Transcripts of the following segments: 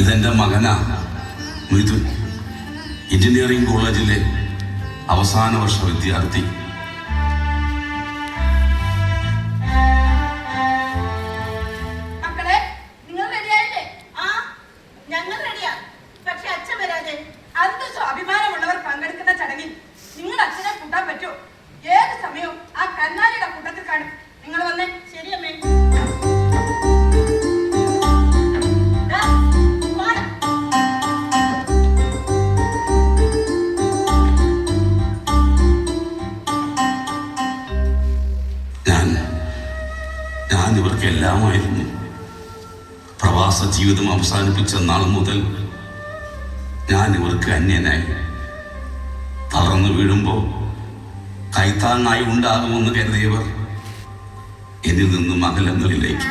ഇതെന്റെ മകനാ മിഥുൻ. എഞ്ചിനീയറിംഗ് കോളേജിലെ അവസാന വർഷ വിദ്യാർത്ഥി. അഭിമാനമുള്ളവർ പങ്കെടുക്കുന്ന അച്ഛനെ കൂട്ടാൻ സമയവും ആ നിങ്ങൾ വന്നേ. ശരി ഞാൻ ഇവർക്ക് എല്ലാമായിരുന്നു പ്രവാസ ജീവിതം അവസാനിപ്പിച്ച നാൾ മുതൽ ഞാൻ ഇവർക്ക് അന്യനായി. തളർന്നു വീഴുമ്പോൾ കൈത്താങ്ങായി ഉണ്ടാകുമെന്ന് കരുതിയവർ എന്നിൽ നിന്നും അകലങ്ങളിലേക്ക്.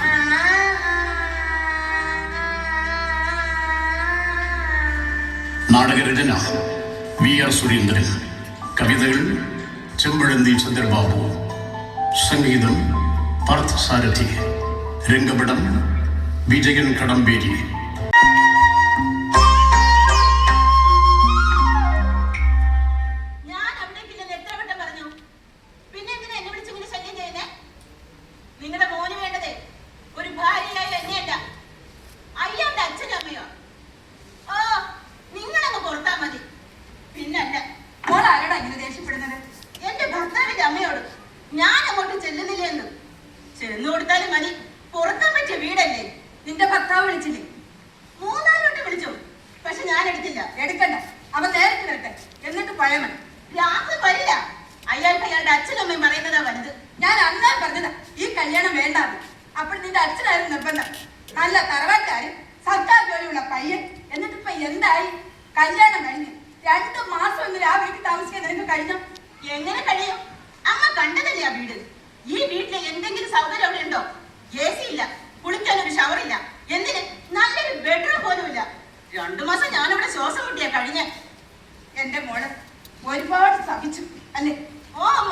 നാടകരചന വി ആർ സുരേന്ദ്രൻ. കവിതകൾ ചെമ്പഴന്തി ചന്ദ്രബാബു. സംഗീതം പാർത്ഥസാരഥി രംഗപടം വിജയൻ കടമ്പേരി ചെന്നു കൊടുത്താലും മതി. പുറത്താൻ പറ്റിയ വീടല്ലേ? നിന്റെ ഭർത്താവ് വിളിച്ചില്ലേ? മൂന്നാൽ വട്ടം വിളിച്ചു. പക്ഷെ ഞാൻ എടുത്തില്ല. എടുക്കണ്ട. അവൻ നേരത്തെ വരട്ടെ എന്നിട്ട് മതി. രാത്രി വരില്ല. അയാൾക്ക് അയാളുടെ അച്ഛനും അമ്മയും പറയുന്നതാ വലുത്. ഞാൻ അന്നേ പറഞ്ഞതാ ഈ കല്യാണം വേണ്ടാന്ന്. അപ്പോൾ നിന്റെ അച്ഛനായിരുന്നു നിർബന്ധം. നല്ല തറവാട്ടുകാരും സർക്കാർ ജോലിയുള്ള പയ്യൻ. എന്നിട്ട് ഇപ്പൊ എന്തായി? കല്യാണം കഴിഞ്ഞു രണ്ടു മാസം ഒന്നും ആ വീട്ടിൽ താമസിക്കാൻ നിനക്ക് കഴിഞ്ഞു? എങ്ങനെ കഴിയും? അമ്മ കണ്ടതല്ലേ ആ വീട്? ഈ വീട്ടിലെ എന്തെങ്കിലും സൗകര്യം അവിടെ ഉണ്ടോ? എ സി ഇല്ല കുളിക്കാൻ ഒരു ഷവർ ഇല്ല. എന്തിന്? നല്ലൊരു ബെഡ്റൂം പോലും ഇല്ല. രണ്ടു മാസം ഞാനിവിടെ ശ്വാസം മുട്ടിയാ കഴിഞ്ഞ. എന്റെ മോൾ ഒരുപാട് സഹിച്ചു. അല്ലേ? ഓ അമ്മ.